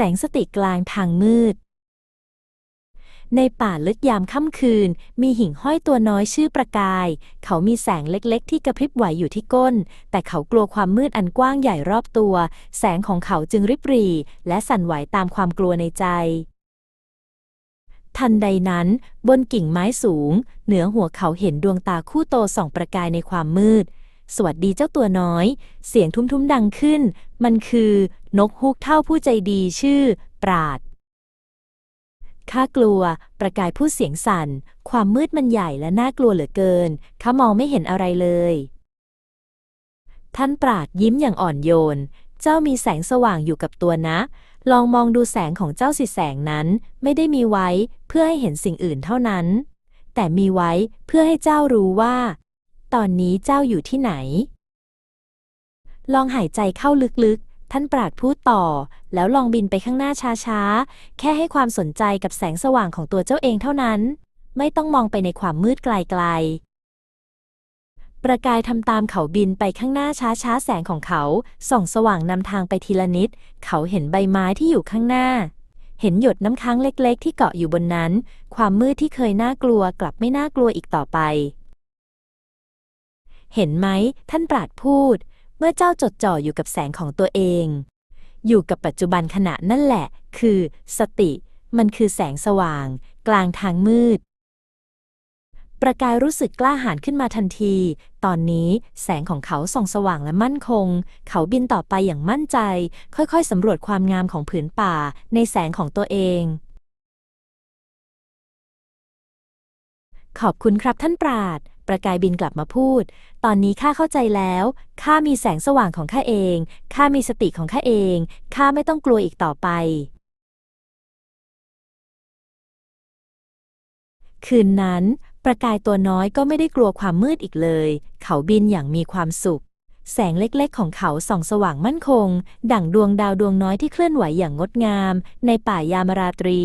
แสงสติกลางทางมืด ในป่าลึกยามค่ำคืน มีหิ่งห้อยตัวน้อยชื่อประกาย เขามีแสงเล็กๆ ที่กระพริบไหวอยู่ที่ก้น แต่เขากลัวความมืดอันกว้างใหญ่รอบตัว แสงของเขาจึงริบหรี่และสั่นไหวตามความกลัวในใจทันใดนั้น บนกิ่งไม้สูง เหนือหัวเขาเห็นดวงตาคู่โตส่องประกายในความมืด สวัสดีเจ้าตัวน้อย เสียงทุ้มๆดังขึ้น มันคือนกฮูกเท่าผู้ใจดีชื่อ ปราดข้ากลัว ประกายพูดเสียงสั่น ความมืดมันใหญ่และน่ากลัวเหลือเกินข้ามองไม่เห็นอะไรเลย ท่านปราดยิ้มอย่างอ่อนโยน เจ้ามีแสงสว่างอยู่กับตัวนะ ลองมองดูแสงของเจ้าสิแสงนั้น ไม่ได้มีไว้เพื่อให้เห็นสิ่งอื่นเท่านั้น แต่มีไว้เพื่อให้เจ้ารู้ว่า ตอนนี้เจ้าอยู่ที่ไหน ลองหายใจเข้าลึกๆ ท่านปราดพูดต่อ แล้วลองบินไปข้างหน้าช้าๆ แค่ให้ความสนใจกับแสงสว่างของตัวเจ้าเองเท่านั้น ไม่ต้องมองไปในความมืดไกลๆประกายทำตามเขาบินไปข้างหน้าช้าๆ แสงของเขาส่องสว่างนำทางไปทีละนิด เขาเห็นใบไม้ที่อยู่ข้างหน้า เห็นหยดน้ำค้างเล็กๆ ที่เกาะอยู่บนนั้น ความมืดที่เคยน่ากลัวกลับไม่น่ากลัวอีกต่อไป เห็นไหม ท่านปราดพูด เมื่อเจ้าจดจ่ออยู่กับแสงของตัวเอง อยู่กับปัจจุบันขณะนั่นแหละ คือ สติ มันคือแสงสว่าง กลางทางมืด ประกายรู้สึกกล้าหาญขึ้นมาทันที ตอนนี้แสงของเขาส่องสว่างและมั่นคง เขาบินต่อไปอย่างมั่นใจ ค่อยๆสำรวจความงามของผืนป่า ในแสงของตัวเอง ขอบคุณครับท่านปราด ประกายบินกลับมาพูด ตอนนี้ข้าเข้าใจแล้ว ข้ามีแสงสว่างของข้าเอง ข้ามีสติของข้าเอง ข้าไม่ต้องกลัวอีกต่อไป คืนนั้น ประกายตัวน้อยก็ไม่ได้กลัวความมืดอีกเลย เขาบินอย่างมีความสุข แสงเล็กๆ ของเขาส่องสว่างมั่นคง ดั่งดวงดาวดวงน้อยที่เคลื่อนไหวอย่างงดงาม ในป่ายามราตรี